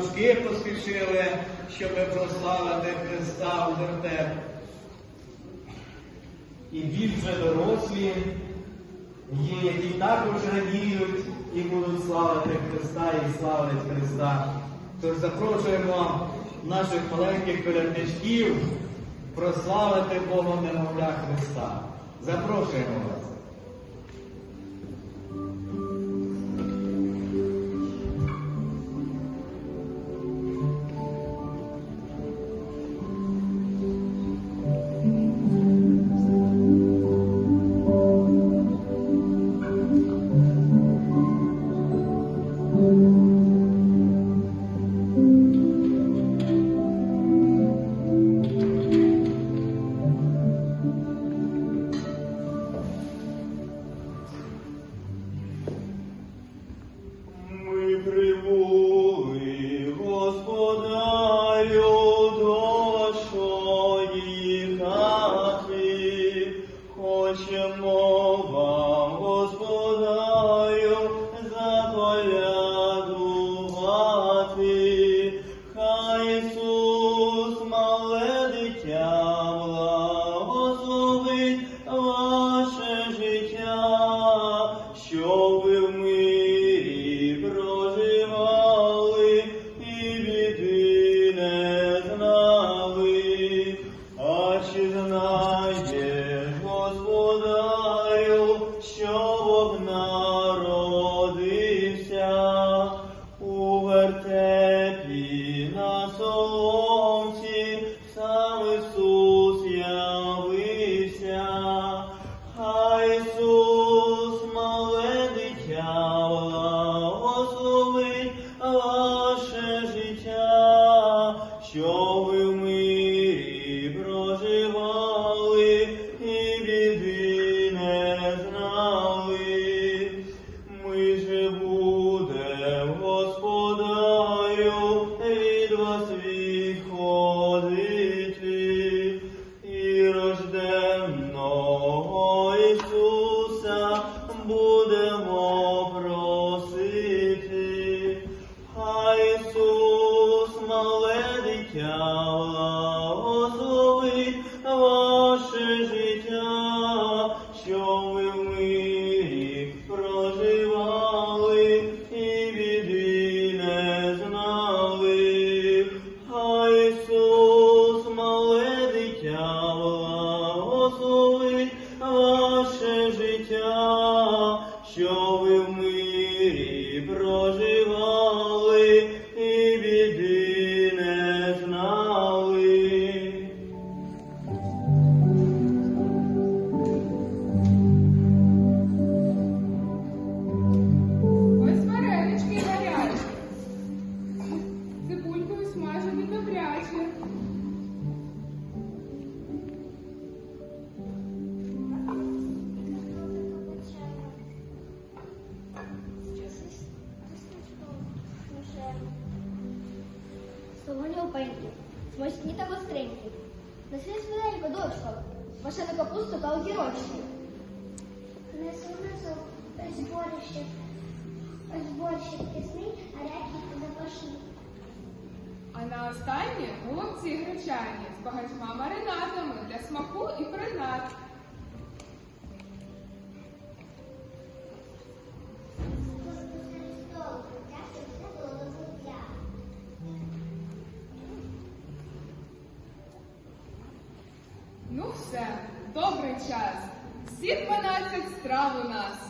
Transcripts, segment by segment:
пастушки поспішили, щоб прославити Христа у вертеп. І більш вже дорослі є, які також радіють і будуть славити Христа і славити Христа. Тож запрошуємо наших маленьких колядничків прославити Богом немовля Христа. Запрошуємо вас. Що ви проживали і біди. А чи знаєш, Господарю, що народився у вертепі на соломці, сам Ісус явився. Хай Ісус, الغفور смачні та гостренькі. Неси швиденько, дочко, ваша на капусту та огірочки. Несу, несу, зборище, зборище кисний, а пісний, запашні. А на останнє голубці гречані з багатьма маринадами для смаку і принад. Час. Всі 12 страв у нас.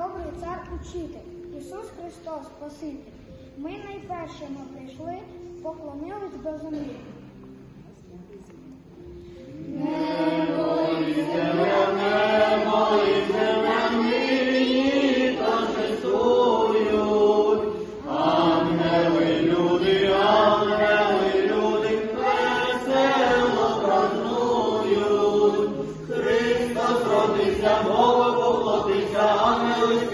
добрий цар учитель, Ісус Христос Спаситель. Ми найпершими прийшли, поклонились до землі. Ангели, люди, ангели, люди,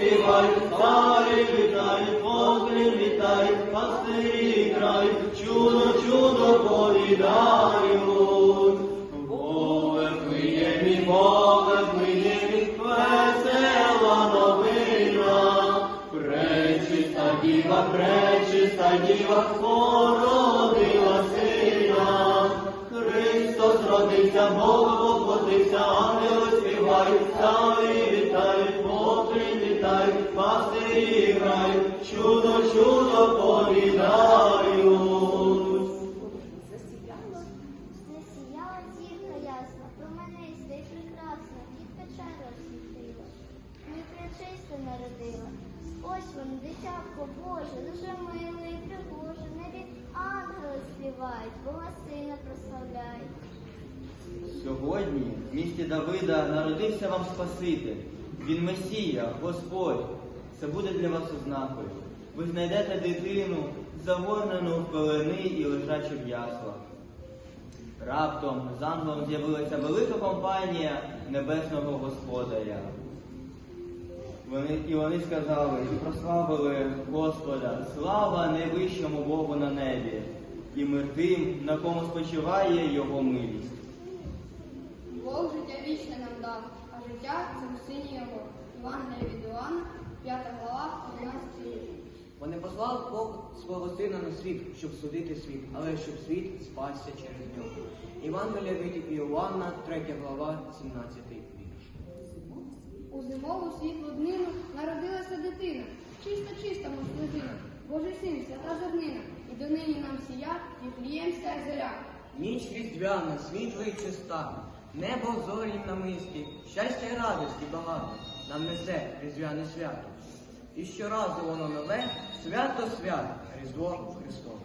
співають, царі вітають, Богли вітають, пастирі грають, чудо, чудо повідають. Боже, Вифлеємі, Боже, Вифлеємі, весела новина. Пречиста діва, пречиста діва, породила сина. Христос родився, Бог воплотився, ангели співають, царі вітають, Богли вітають, пастирі грають, чудо, чудо повідають. Засіяла зірка ясна, променисте і прекрасна, дід печера освітила, ми пречисто народила. Ось він, дитятко Боже, дуже милий і пригожий, небі ангели співають, Бога сина прославляють. Сьогодні в місті Давида народився вам Спаситель. Він Месія, Господь. Це буде для вас ознакою. Ви знайдете дитину, загорнену в пелени і лежачу в яслах. Раптом з ангелом з'явилася велика компанія небесного Господаря. Вони, і вони сказали і прославили Господа, слава найвищому Богу на небі, і мир тим, на кому спочиває його милість. Бог життя вічне нам дав, життя його. Івангелія від Іоанна, 5 глава, 12 вірш. Бо не послав Бог свого сина на світ, щоб судити світ, але щоб світ спасся через нього. Євангелія від Іоанна, 3 глава, 17 вірш. У зимову світлу днину народилася дитина, чиста чиста слезина, Божий син, свята зернина, і донині нам сія і Віфліємська зоря. Ніч різдвяна, світла і чиста, небо зорі намисті, щастя й радості багато нам несе різдвяне свято. І щоразу воно нове, свято свят, Різдво Христове.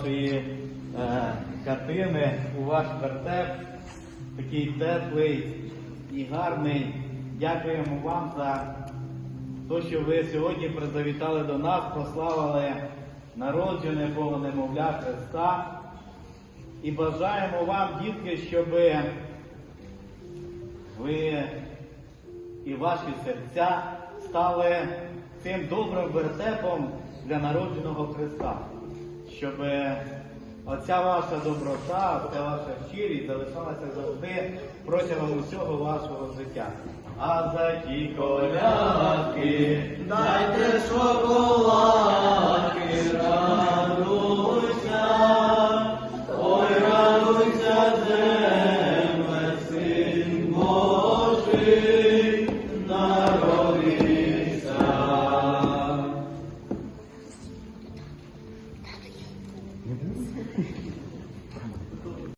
Вашої е, картини у ваш вертеп, такий теплий і гарний. Дякуємо вам за то, що ви сьогодні призавітали до нас, прославили народжене Бога немовля Христа. І бажаємо вам, дітки, щоб ви і ваші серця стали цим добрим вертепом для народженого Христа, щоб е, оця ваша доброта, оця ваша щирість залишалася завжди протягом усього вашого життя. А за ті колядки дайте шоколадки, радуйся, ой, радуйся.